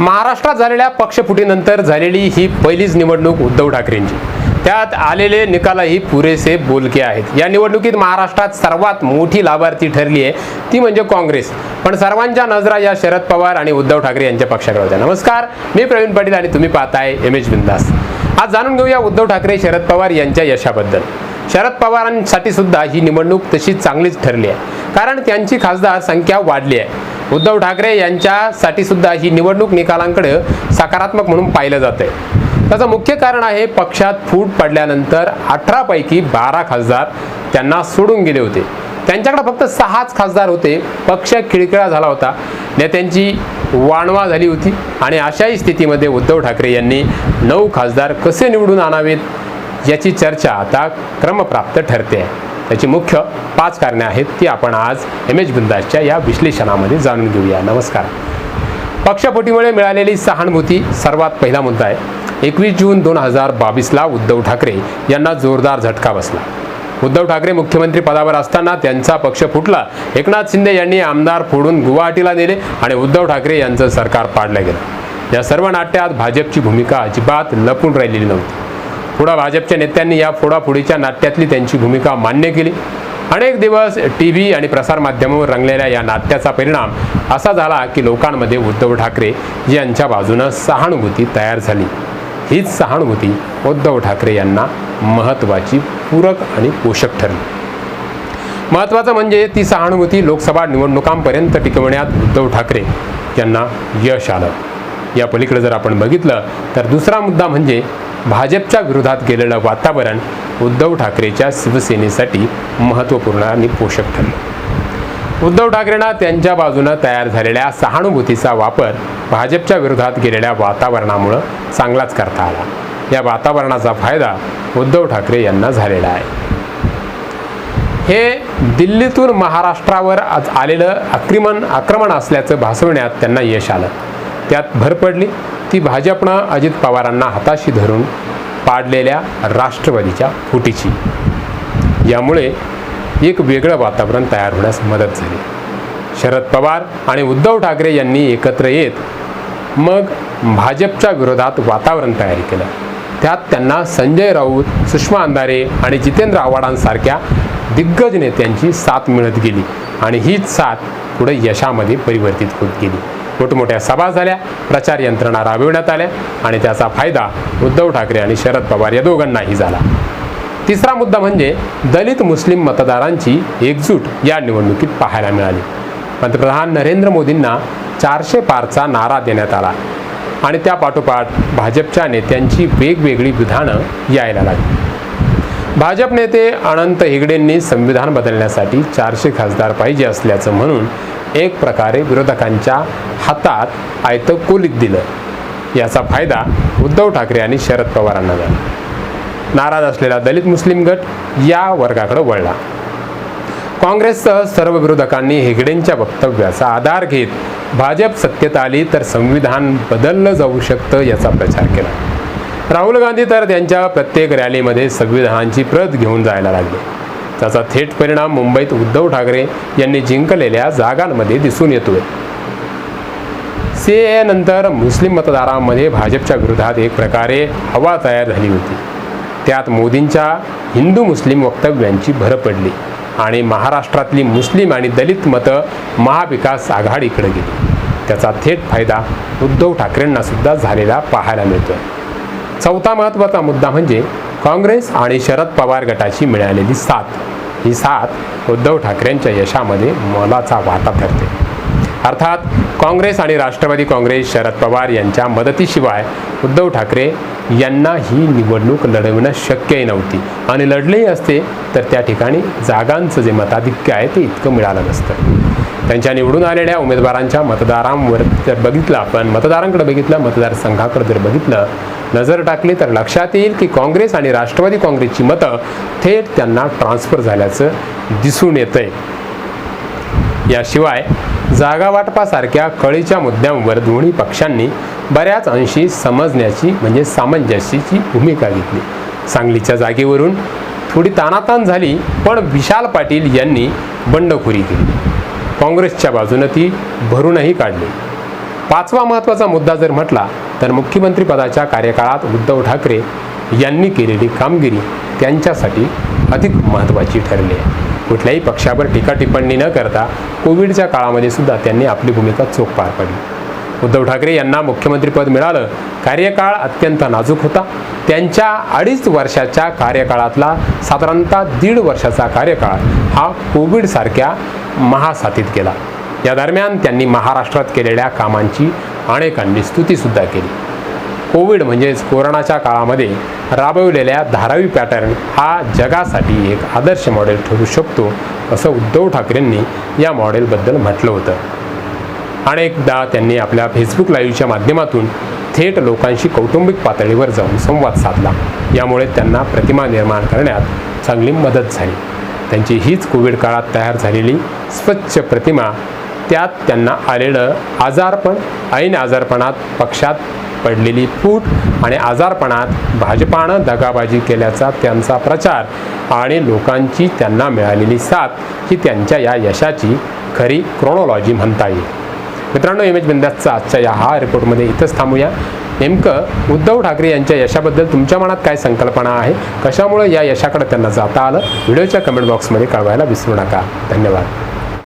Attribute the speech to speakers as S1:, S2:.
S1: महाराष्ट्रात झालेल्या पक्षफुटीनंतर झालेली ही पहिलीच निवडणूक उद्धव ठाकरेंची. त्यात आलेले निकालही पुरेसे बोलके आहेत. या निवडणुकीत महाराष्ट्रात सर्वात मोठी लाभार्थी ठरली आहे ती म्हणजे काँग्रेस. पण सर्वांच्या नजरा या शरद पवार आणि उद्धव ठाकरे यांच्या पक्षाकडे होत्या नमस्कार मी प्रवीण पाटील आणि तुम्ही पाहताय एम एच बिंदास. आज जाणून घेऊया उद्धव ठाकरे शरद पवार यांच्या यशाबद्दल. शरद पवारांसाठी सुद्धा ही निवडणूक तशी चांगलीच ठरली आहे. कारण त्यांची खासदार संख्या वाढली आहे. उद्धव ठाकरे यांच्यासाठी सुद्धा ही निवडणूक निकालांकडे सकारात्मक म्हणून पाहिलं जात आहे त्याचं मुख्य कारण आहे पक्षात फूट पडल्यानंतर अठरापैकी बारा खासदार त्यांना सोडून गेले होते. त्यांच्याकडे फक्त सहाच खासदार होते. पक्ष खिळखिळा झाला होता. नेत्यांची वाणवा झाली होती. आणि अशाही स्थितीमध्ये उद्धव ठाकरे यांनी नऊ खासदार कसे निवडून आणावेत याची चर्चा आता क्रमप्राप्त ठरते. आहे त्याची मुख्य पाच कारणे आहेत ती आपण आज एम एच बिंदासच्या या विश्लेषणामध्ये जाणून घेऊया. नमस्कार. पक्षपोटीमुळे मिळालेली सहानुभूती सर्वात पहिला मुद्दा आहे. एकवीस जून दोन हजार बावीसला उद्धव ठाकरे यांना जोरदार झटका बसला. उद्धव ठाकरे मुख्यमंत्री पदावर असताना त्यांचा पक्ष फुटला. एकनाथ शिंदे यांनी आमदार फोडून गुवाहाटीला नेले आणि उद्धव ठाकरे यांचं सरकार पाडलं गेलं. या सर्व नाट्यात भाजपची भूमिका अजिबात लपून राहिलेली नव्हती. पुढा भाजपच्या नेत्यांनी या फोडाफोडीच्या नाट्यातली त्यांची भूमिका मान्य केली. अनेक दिवस टी व्ही आणि प्रसारमाध्यमावर रंगलेल्या या नाट्याचा परिणाम असा झाला की लोकांमध्ये उद्धव ठाकरे यांच्या बाजूनं सहानुभूती तयार झाली. हीच सहानुभूती उद्धव ठाकरे यांना महत्त्वाची पूरक आणि पोषक ठरली. महत्त्वाचं म्हणजे ती सहानुभूती लोकसभा निवडणुकांपर्यंत टिकवण्यात उद्धव ठाकरे यांना यश आलं. या पलीकडे जर आपण बघितलं तर दुसरा मुद्दा म्हणजे भाजपच्या विरोधात गेलेलं वातावरण उद्धव ठाकरेच्या शिवसेनेसाठी महत्त्वपूर्ण आणि पोषक ठरलं. उद्धव ठाकरेंना त्यांच्या बाजूनं तयार झालेल्या सहानुभूतीचा वापर भाजपच्या विरोधात गेलेल्या वातावरणामुळं चांगलाच करता आला. या वातावरणाचा फायदा उद्धव ठाकरे यांना झालेला आहे. हे दिल्लीतून महाराष्ट्रावर आज आलेलं आक्रमण आक्रमण असल्याचं भासवण्यात त्यांना यश आलं. त्यात भर पडली. ती भाजपनं अजित पवारांना हाताशी धरून पाडलेल्या राष्ट्रवादीच्या फुटीची. यामुळे एक वेगळं वातावरण तयार होण्यास मदत झाली. शरद पवार आणि उद्धव ठाकरे यांनी एकत्र येत मग भाजपच्या विरोधात वातावरण तयार केलं. त्यात त्यांना संजय राऊत सुषमा अंधारे आणि जितेंद्र आव्हाडांसारख्या दिग्गज नेत्यांची साथ मिळत गेली आणि हीच साथ पुढे यशामध्ये परिवर्तित होत गेली. मोठमोठ्या सभा झाल्या. प्रचार यंत्रणा राबविण्यात आल्या आणि त्याचा फायदा उद्धव ठाकरे आणि शरद पवार या दोघांनाही झाला. तिसरा मुद्दा म्हणजे दलित मुस्लिम मतदारांची एकजूट या निवडणुकीत पाहायला मिळाली. पंतप्रधान नरेंद्र मोदींना चारशे पारचा नारा देण्यात आला आणि त्या पाठोपाठ भाजपच्या नेत्यांची वेगवेगळी विधानं यायला लागली. भाजप नेते अनंत हेगडेंनी संविधान बदलण्यासाठी चारशे खासदार पाहिजे असल्याचं म्हणून एक प्रकारे विरोधकांच्या हातात आयतं कोलीत दिलं. याचा फायदा उद्धव ठाकरे आणि शरद पवारांना झाला. नाराज असलेला दलित मुस्लिम गट या वर्गाकडे वळला. काँग्रेससह सर्व विरोधकांनी हेगडेंच्या वक्तव्याचा आधार घेत भाजप सत्तेत आली तर संविधान बदललं जाऊ शकतं याचा प्रचार केला. राहुल गांधी तर त्यांच्या प्रत्येक रॅलीमध्ये संविधानाची प्रत घेऊन जायला लागले. त्याचा थेट परिणाम मुंबईत उद्धव ठाकरे यांनी जिंकलेल्या जागांमध्ये दिसून येतोय. सी ए नंतर मुस्लिम मतदारांमध्ये भाजपच्या विरोधात एक प्रकारे हवा तयार झाली होती. त्यात मोदींच्या हिंदू मुस्लिम वक्तव्यांची भर पडली आणि महाराष्ट्रातली मुस्लिम आणि दलित मतं महाविकास आघाडीकडे गेली. त्याचा थेट फायदा उद्धव ठाकरेंना सुद्धा झालेला पाहायला मिळतोय. चौथा महत्त्वाचा मुद्दा म्हणजे काँग्रेस आणि शरद पवार गटाची मिळालेली साथ. ही साथ उद्धव ठाकरेंच्या यशामध्ये मोलाचा वाटा ठरते अर्थात काँग्रेस आणि राष्ट्रवादी काँग्रेस शरद पवार यांच्या मदतीशिवाय उद्धव ठाकरे यांना ही निवडणूक लढवणं शक्यही नव्हती. आणि लढलेही असते तर त्या ठिकाणी जागांचं जे मताधिक्य आहे ते इतकं मिळालं नसतं. त्यांच्या निवडून आलेल्या उमेदवारांच्या मतदारांवर जर बघितलं आपण मतदारांकडे बघितलं मतदारसंघाकडे जर बघितलं नजर टाकली तर लक्षात येईल की काँग्रेस आणि राष्ट्रवादी काँग्रेसची मतं थेट त्यांना ट्रान्सफर झाल्याचं दिसून येतंय. याशिवाय जागा वाटपासारख्या कळीच्या मुद्द्यांवर दोन्ही पक्षांनी बऱ्याच अंशी समजण्याची म्हणजे सामंजस्याची भूमिका घेतली. सांगलीच्या जागेवरून थोडी तानातान झाली पण विशाल पाटील यांनी बंडखोरी केली. काँग्रेसच्या बाजूनं ती भरूनही काढली. पाचवा महत्त्वाचा मुद्दा जर म्हटला तर मुख्यमंत्रीपदाच्या कार्यकाळात उद्धव ठाकरे यांनी केलेली कामगिरी त्यांच्यासाठी अधिक महत्त्वाची ठरली आहे. कुठल्याही पक्षावर टीका टिप्पणी न करता कोविडच्या काळामध्ये सुद्धा त्यांनी आपली भूमिका चोख पार पाडली. उद्धव ठाकरे यांना मुख्यमंत्रीपद मिळालं कार्यकाळ अत्यंत नाजूक होता. त्यांच्या अडीच वर्षाच्या कार्यकाळातला साधारणतः दीड वर्षाचा कार्यकाळ हा कोविडसारख्या महासाथीत गेला. या दरम्यान त्यांनी महाराष्ट्रात केलेल्या कामांची अनेकांनी स्तुतीसुद्धा केली. कोविड म्हणजेच कोरोनाच्या काळामध्ये राबवलेल्या धारावी पॅटर्न हा जगासाठी एक आदर्श मॉडेल ठरू शकतो असं उद्धव ठाकरेंनी या मॉडेलबद्दल म्हटलं होतं. अनेकदा त्यांनी आपल्या फेसबुक लाईव्हच्या माध्यमातून थेट लोकांशी कौटुंबिक पातळीवर जाऊन संवाद साधला. यामुळे त्यांना प्रतिमा निर्माण करण्यात चांगली मदत झाली. त्यांची हीच कोविड काळात तयार झालेली स्वच्छ प्रतिमा त्यात त्यांना आलेलं आजारपण ऐन आजारपणात पक्षात पडलेली फूट आणि आजारपणात भाजपानं दगाबाजी केल्याचा त्यांचा प्रचार आणि लोकांची त्यांना मिळालेली साथ ही त्यांच्या या यशाची खरी क्रोनॉलॉजी म्हणता येईल. मित्रांनो एम एच बिंदासचा आजच्या या हा रिपोर्टमध्ये इथंच थांबूया. नेमकं उद्धव ठाकरे यांच्या यशाबद्दल तुमच्या मनात काय संकल्पना आहे? कशामुळे या यशाकडे त्यांना जाता आलं? व्हिडिओच्या कमेंट बॉक्समध्ये कळवायला विसरू नका. धन्यवाद.